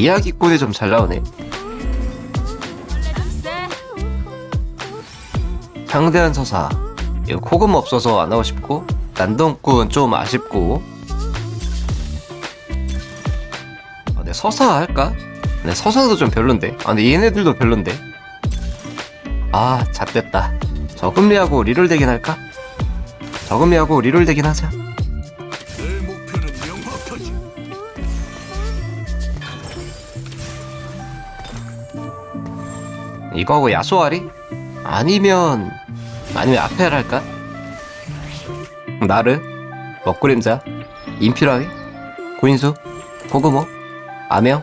이야기꾼이 좀 잘 나오네. 상대한 서사. 이거 코금 없어서 안 하고 싶고 난동꾼 좀 아쉽고. 아, 내 서사 할까? 내 서사도 좀 별론데. 아 근데 얘네들도 별론데. 아 잣됐다. 저금리하고 리롤 대긴 할까? 저금리하고 리롤 대긴 하자. 이거하고 야소아리? 아니면 아니면 아페를 할까? 나르 먹구림자 인피라위 구인수 고구모 아명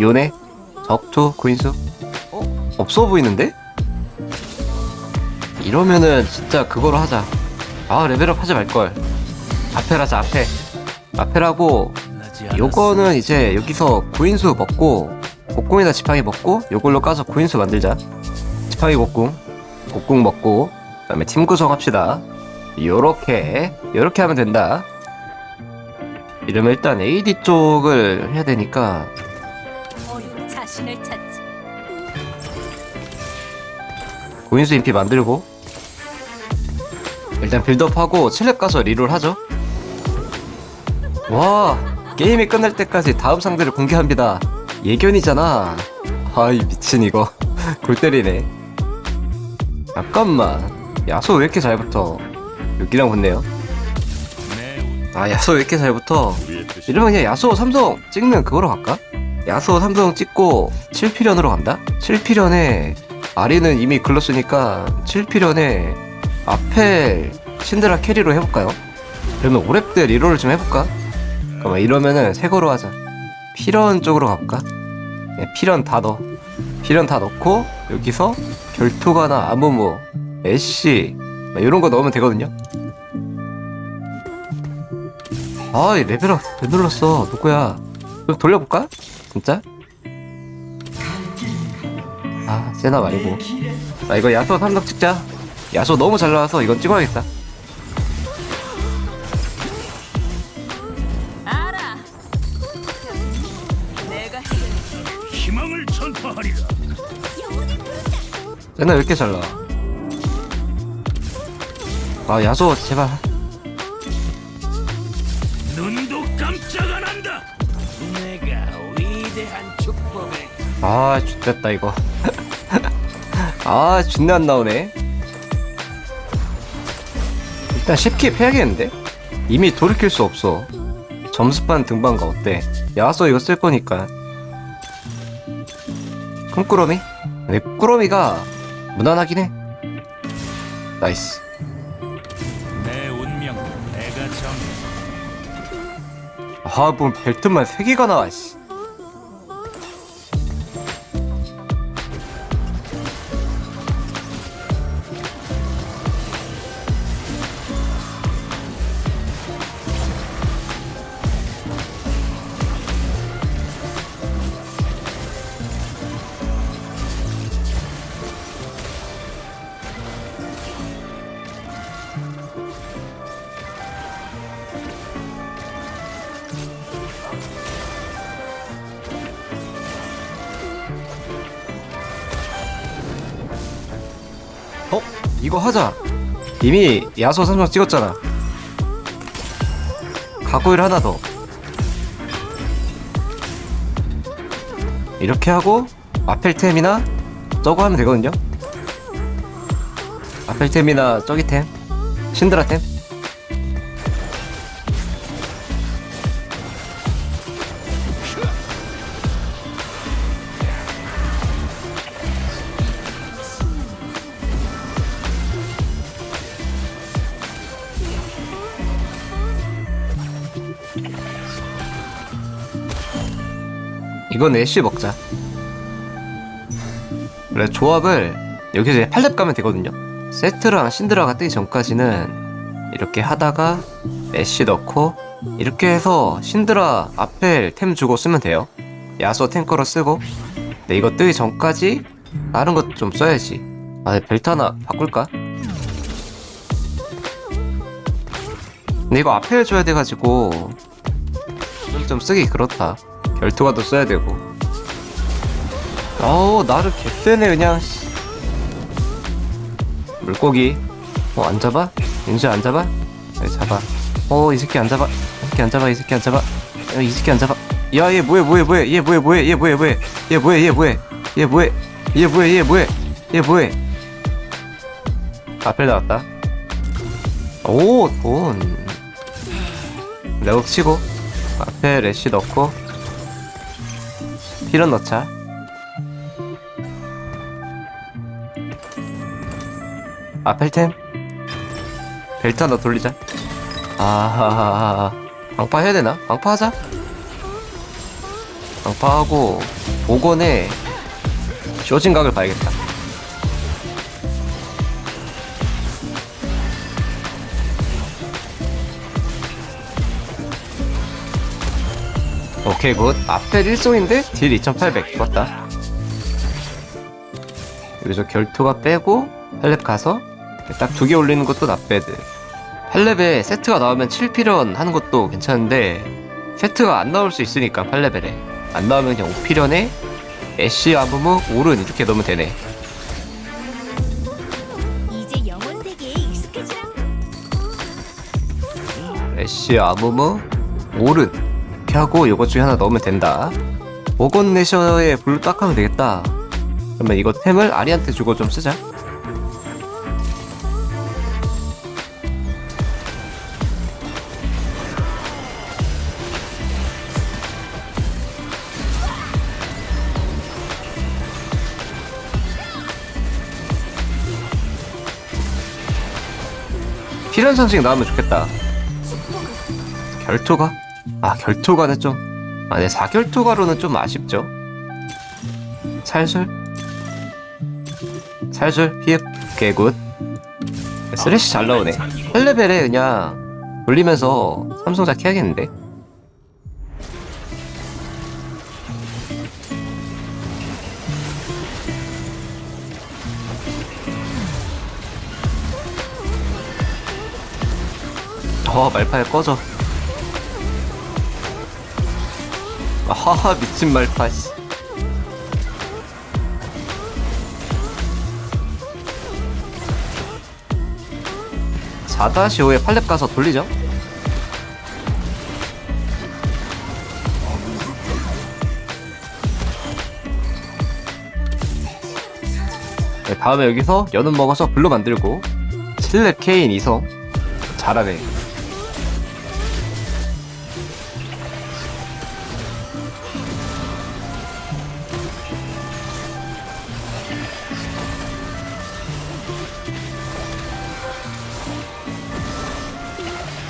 요네 적투 구인수 어? 없어 보이는데? 이러면은 진짜 그거로 하자 아 레벨업 하지 말걸 아페를 하자 아페 아페라고 요거는 이제 여기서 구인수 먹고 곡궁이나 지팡이 먹고 요걸로 까서 구인수 만들자. 지팡이 곡궁 곡궁 먹고 그 다음에 팀 구성합시다. 요렇게 요렇게 하면 된다. 이러면 일단 AD 쪽을 해야 되니까. 어느 자신을 찾지. 구인수 인피 만들고 일단 빌드업하고 칠렙 가서 리롤 하죠. 와 게임이 끝날 때까지 다음 상대를 공개합니다 예견이잖아 아이 미친 이거 골 때리네 잠깐만 야소 왜 이렇게 잘 붙어 여기랑 붙네요 내아 야소 왜 이렇게 잘 붙어 이러면 그냥 야소 삼성 찍는 그거로 갈까? 야소 삼성 찍고 7필연으로 간다? 7필연에 아리는 이미 글렀으니까 7필연에 아펠 신드라 캐리로 해볼까요? 그러면 5렙 때 리롤을 좀 해볼까? 잠깐만 이러면은 새 거로 하자 필연 쪽으로 가볼까? 네, 필연 다 넣어 필연 다 넣고 여기서 결투가나 아무무 애쉬 이런 거 넣으면 되거든요 아, 이 레벨업 왜 눌렀어? 누구야? 좀 돌려볼까? 진짜? 아, 세나 말고. 아, 이거 야소 삼성 찍자. 야소 너무 잘 나와서 이건 찍어야겠다. 세나 왜 이렇게 잘 나와? 아, 야소 제발. 눈도 깜짝 안 한다. 내가 위대한 축복을 아, 죽됐다 이거. 아, 준내 안 나오네. 일단 10킵 해야겠는데? 이미 돌이킬 수 없어. 점수반 등반가 어때? 야소 이거 쓸 거니까. 그럼 꾸러미? 근데 꾸러미가 무난하긴 해. 나이스. 내 운명 내가 정. 아, 뭔 벨트만 3개가 나와, 씨. 이거 하자. 이미 야소 삼성 찍었잖아. 가구일 하나 더. 이렇게 하고 아펠템이나 저거 하면 되거든요. 아펠템이나 저기템, 신드라템. 이건 애쉬 먹자. 그래 조합을 여기서 이제 8렙 가면 되거든요. 세트랑 신드라가 뜨기 전까지는 이렇게 하다가 애쉬 넣고 이렇게 해서 신드라 아펠 템 주고 쓰면 돼요. 야소 탱커로 쓰고 근데 이거 뜨기 전까지 다른 것 좀 써야지. 아 벨트 하나 바꿀까? 근데 이거 아펠 줘야 돼가지고 좀, 좀 쓰기 그렇다. 결투가도 써야 되고. 어우 나를 개쎄네 그냥. 씨. 물고기. 어 안 잡아? 윤주 안 잡아? 네, 잡아. 어 이 새끼 안 잡아. 이 새끼 안 잡아 이 새끼 안 잡아. 야, 이 새끼 안 잡아. 야 얘 뭐해 뭐해 뭐해? 얘 뭐해 뭐해? 얘 뭐해 뭐해? 얘 뭐해 얘 뭐해? 얘 뭐해? 얘 뭐해 얘 뭐해? 얘 뭐해? 앞에 나왔다. 오돈. 레고 치고. 앞에 래쉬 넣고 필연 넣자. 아 펠템? 벨트 하나 돌리자. 아하하하 방파 해야 되나? 방파 하자. 방파하고 복원에 쇼진각을 봐야겠다 오케이 굿. 앞에 1송인데? 딜 2800 좋았다. 여기서 결투가 빼고 팔렙 가서 딱 두 개 올리는 것도 나빼드. 팔렙에 세트가 나오면 7필연 하는 것도 괜찮은데 세트가 안 나올 수 있으니까 8레벨에. 안 나오면 그냥 5필연에 애쉬 아무무 오른 이렇게 넣으면 되네. 애쉬 아무무 오른 이렇게 하고 이것 중에 하나 넣으면 된다. 오건 내셔에 블루 딱 하면 되겠다. 그러면 이거 템을 아리한테 주고 좀 쓰자. 필연 선식 나오면 좋겠다. 결투가? 아 결투가는 좀. 아, 네, 4결투가로는 좀 아쉽죠. 살술 살술 피흡 개굿. 쓰레쉬 잘 나오네. 8레벨에 그냥 돌리면서 삼성작 해야겠는데? 어 말파야 꺼져 하하 미친 말파 씨. 사다시 5에 팔렙 가서 돌리죠 네, 다음에 여기서 연은 먹어서 블루 만들고 7렙 케인 이성 잘하네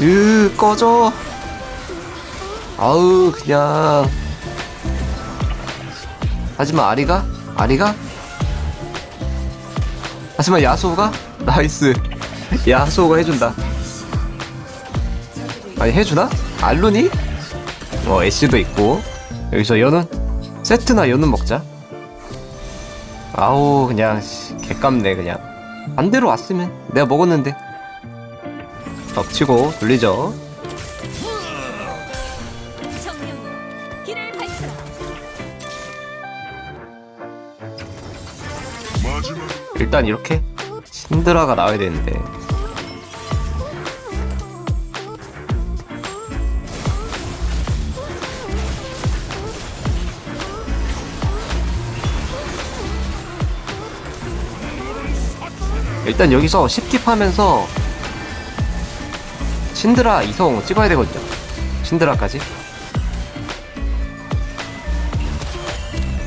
으 꺼져. 아우 그냥. 하지만 아리가? 아리가? 하지만 야소가? 나이스. 야소가 해준다. 아니 해주나? 알루니? 어 애쉬도 있고. 여기서 연은? 세트나 연은 먹자. 아우 그냥 씨, 개깝네 그냥. 반대로 왔으면 내가 먹었는데 덮치고 돌리죠. 일단 이렇게 신드라가 나와야 되는데 일단 여기서 10킵 하면서 신드라 이성 찍어야 되거든요. 신드라까지.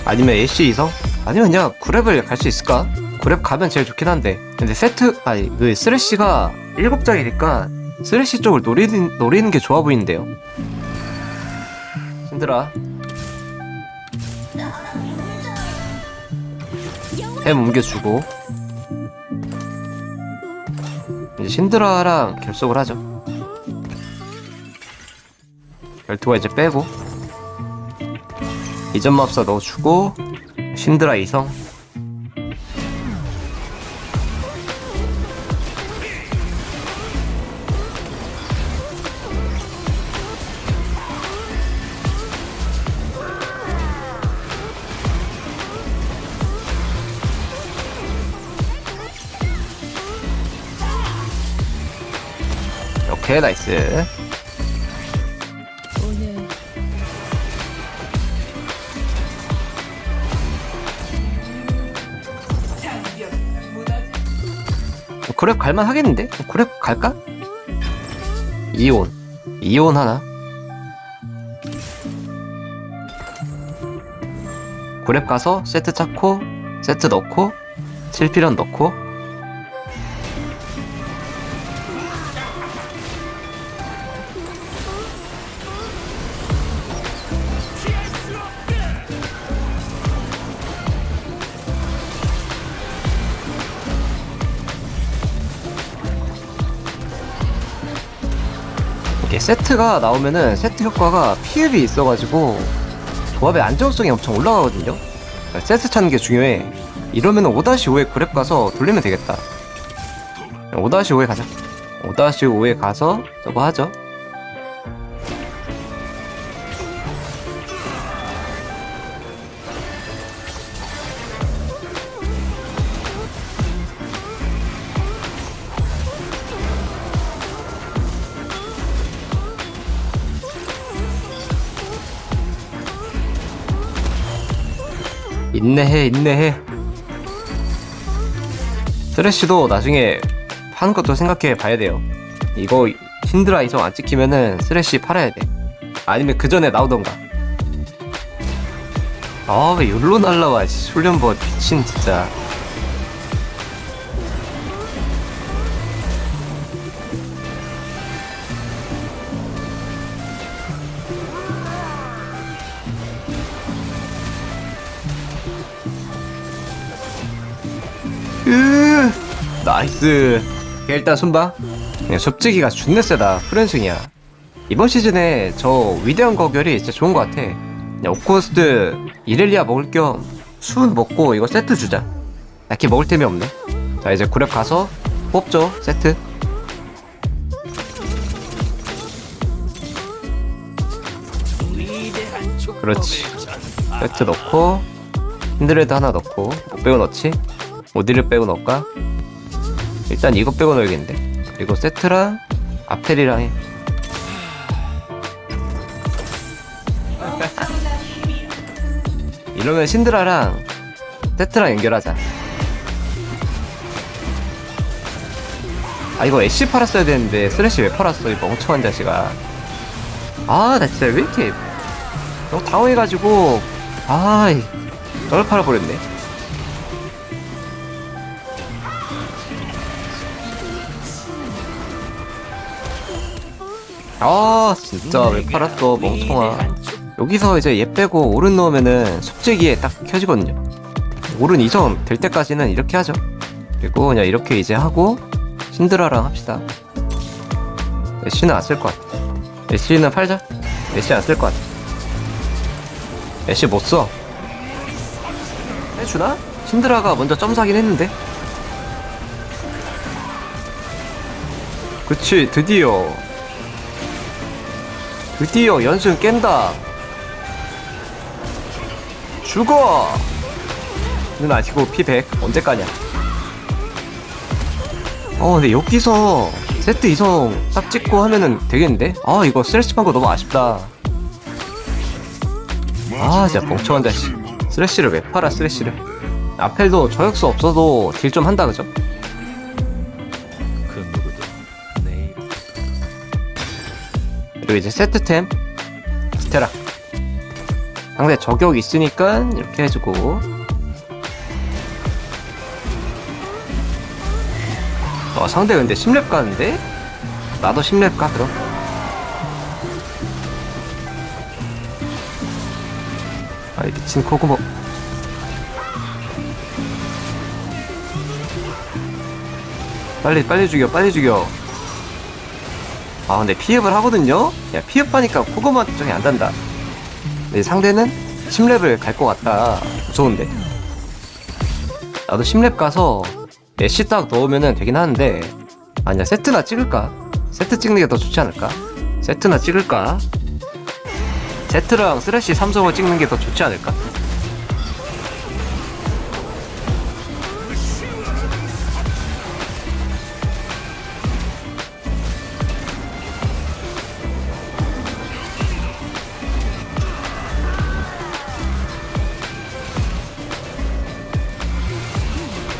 아니면 애쉬 이성? 아니면 그냥 구랩을 갈 수 있을까? 구랩 가면 제일 좋긴 한데. 근데 세트 아니 그 쓰레쉬가 7장이니까 쓰레쉬 쪽을 노리는, 노리는 게 좋아 보이는데요. 신드라. 햄 옮겨주고. 이제 신드라랑 결속을 하죠 열두가 이제 빼고. 이전 맙사 넣어주고 신드라 이성. 오케이 나이스. 그랩 갈만 하겠는데? 그랩 갈까? 이온 이온 하나 그랩 가서 세트 찾고 세트 넣고 7필연 넣고 세트가 나오면은 세트 효과가 피흡이 있어가지고 조합의 안정성이 엄청 올라가거든요. 그러니까 세트 찾는 게 중요해. 이러면은 5-5에 그랩 가서 돌리면 되겠다. 5-5에 가자. 5-5에 가서 저거 하죠. 인내해 인내해. 쓰레쉬도 나중에 파는 것도 생각해 봐야 돼요. 이거 신드라 이성 안 찍히면은 쓰레쉬 팔아야 돼. 아니면 그 전에 나오던가. 아왜 여기로 날라와. 씨, 훈련버 미친 진짜 나이스 일단 손봐. 그냥 접지기가 존나 세다. 프렌싱이야. 이번 시즌에 저 위대한 거결이 진짜 좋은 것 같아. 오코스트 이렐리아 먹을 겸 수은 먹고 이거 세트 주자. 딱히 먹을 템이 없네. 자 이제 구랩 가서 뽑죠 세트. 그렇지. 세트 넣고 힌드레드 하나 넣고 뭐 빼고 넣지? 어디를 빼고 넣을까? 일단 이거 빼고 넣어야겠는데. 그리고 세트랑 아펠이랑 해. 이러면 신드라랑 세트랑 연결하자. 아 이거 애쉬 팔았어야 되는데 쓰레쉬 왜 팔았어? 이 멍청한 자식아. 아 나 진짜 왜 이렇게 너무 당황해가지고. 아이 저걸 팔아버렸네 아 진짜 왜 팔았어 멍청아. 여기서 이제 얘 빼고 오른 넣으면은 숙제기에 딱 켜지거든요. 오른 이성 될 때까지는 이렇게 하죠. 그리고 그냥 이렇게 이제 하고 신드라랑 합시다. 애쉬는 안 쓸 것 같아. 애쉬는 팔자. 애쉬 안 쓸 것 같아. 애쉬 못써. 해주나? 신드라가 먼저 점 사긴 했는데. 그치 드디어 드디어 연승 깬다. 죽어! 눈 아시고 피100 언제 까냐? 어 근데 여기서 세트 이성 딱 찍고 하면은 되겠는데? 아 이거 스트레스 판거 너무 아쉽다. 아 진짜 멍청한 자식. 스레쉬를 왜 팔아 스레쉬를? 아펠도 저격수 없어도 딜 좀 한다 그죠? 그리고 이제 세트템. 스테라. 상대 저격 있으니까 이렇게 해주고. 어 상대 근데 10렙 가는데? 나도 10렙 가 그럼. 아이 미친 코구모 빨리 빨리 죽여 빨리 죽여 아 근데 피흡을 하거든요? 야 피흡하니까 코그마 쪽이 안 단다 근데 상대는 10렙을 갈 것 같다 무서운데 나도 10렙 가서 애쉬 딱 넣으면 되긴 하는데 아니야 세트나 찍을까? 세트 찍는 게 더 좋지 않을까? 세트나 찍을까? 세트랑 쓰레쉬 삼성을 찍는 게 더 좋지 않을까?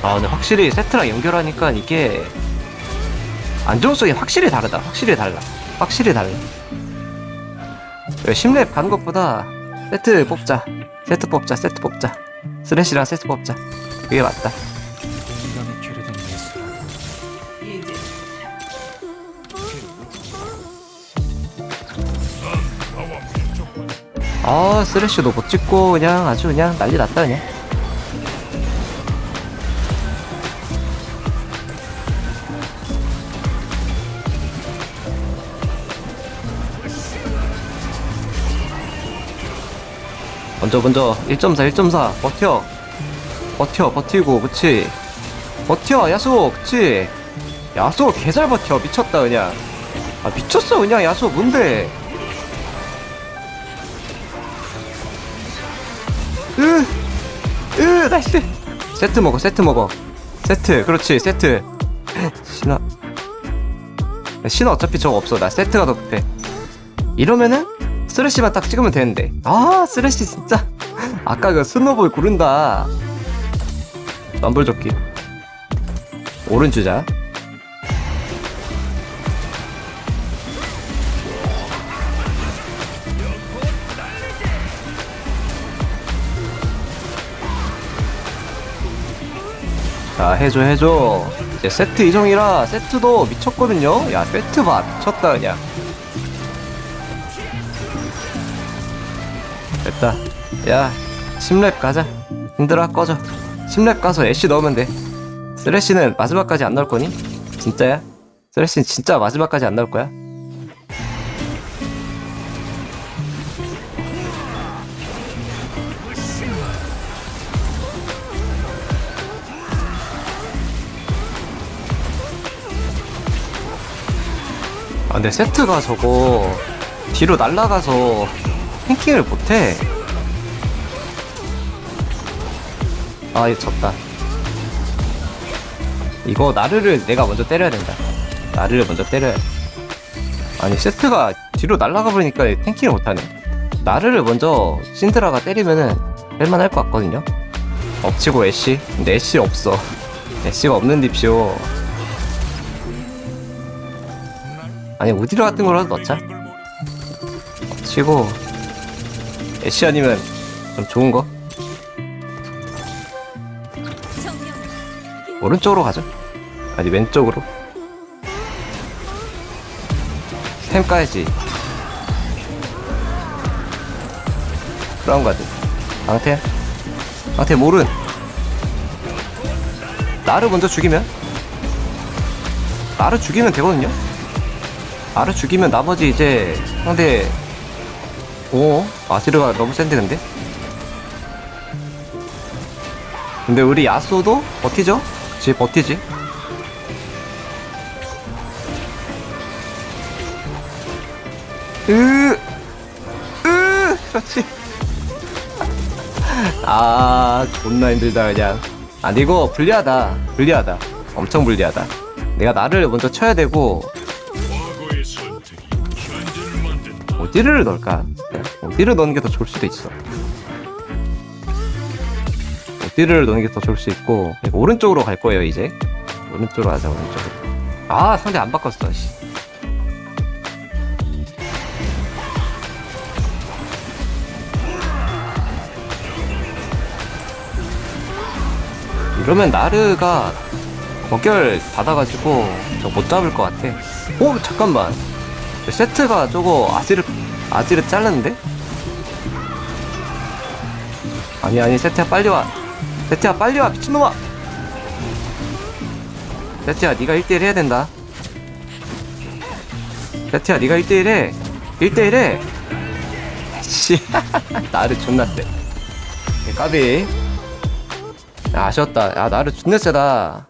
아 근데 확실히 세트랑 연결하니까 이게 안정성이 확실히 다르다. 확실히 달라. 확실히 달라. 10렙 가는 것보다 세트 뽑자. 세트 뽑자 세트 뽑자. 스레시랑 세트 뽑자. 그게 맞다. 아 스레시도 못 찍고 그냥 아주 그냥 난리 났다 그냥 먼저 먼저 1.4 1.4 버텨 버텨 버티고 그치 버텨 야수 그치 야수 개잘 버텨 미쳤다 그냥 아 미쳤어 그냥 야수 뭔데 으, 으, 나이스. 세트 먹어, 세트 먹어. 세트, 그렇지, 세트. 신화. 신화 어차피 저거 없어. 나 세트가 더 급해. 이러면은 쓰레쉬만 딱 찍으면 되는데. 아, 쓰레쉬 진짜. 아까 그 스노볼 구른다. 덤블조끼. 오른 주자. 자 해줘 해줘 이제 세트 이정이라 세트도 미쳤거든요 야 세트 봐 미쳤다 그냥 됐다 야 10렙 가자 힘들어 꺼져 10렙 가서 애쉬 넣으면 돼 쓰레쉬는 마지막까지 안 나올 거니? 진짜야? 쓰레쉬는 진짜 마지막까지 안 나올 거야? 아 근데 세트가 저거 뒤로 날아가서 탱킹을 못해. 아 이거 졌다. 이거 나르를 내가 먼저 때려야 된다. 나르를 먼저 때려야 돼. 아니 세트가 뒤로 날아가 버리니까 탱킹을 못하네. 나르를 먼저 신드라가 때리면은 뺄만할 것 같거든요. 엎치고 애쉬? 근데 애쉬 없어. 애쉬가 없는 딥쇼. 아니 우디르 같은 거라도 넣자. 치고 애쉬 아니면 좀 좋은 거? 오른쪽으로 가죠 아니 왼쪽으로? 템 까야지. 브라운 가드. 방템? 방템 오른. 나를 먼저 죽이면? 나를 죽이면 되거든요? 나를 죽이면 나머지 이제 상대 오 아지르가 너무 센데 근데 근데 우리 야수도 버티죠? 그치 버티지 으, 으, 그렇지. 아, 존나 힘들다, 그냥. 아, 근데 이거 불리하다. 불리하다. 엄청 불리하다. 내가 나를 먼저 쳐야 되고. 어디를 넣을까? 어디를 넣는 게 더 좋을 수도 있어. 어디를 넣는 게 더 좋을 수 있고, 오른쪽으로 갈 거예요, 이제. 오른쪽으로 가자, 오른쪽으로. 아, 상대 안 바꿨어, 씨. 이러면 나르가 거결 받아가지고 저 못 잡을 것 같아. 오 잠깐만. 세트가 저거 아지르 아지르 잘랐는데? 아니 아니 세트야 빨리 와. 세트야 빨리 와 미친놈아. 세트야 네가 1대1 해야 된다. 세트야 네가 1대1 해. 1대1 해. 씨 나를 존나 세. 까비. 야, 아쉬웠다. 야, 나를 존나 세다.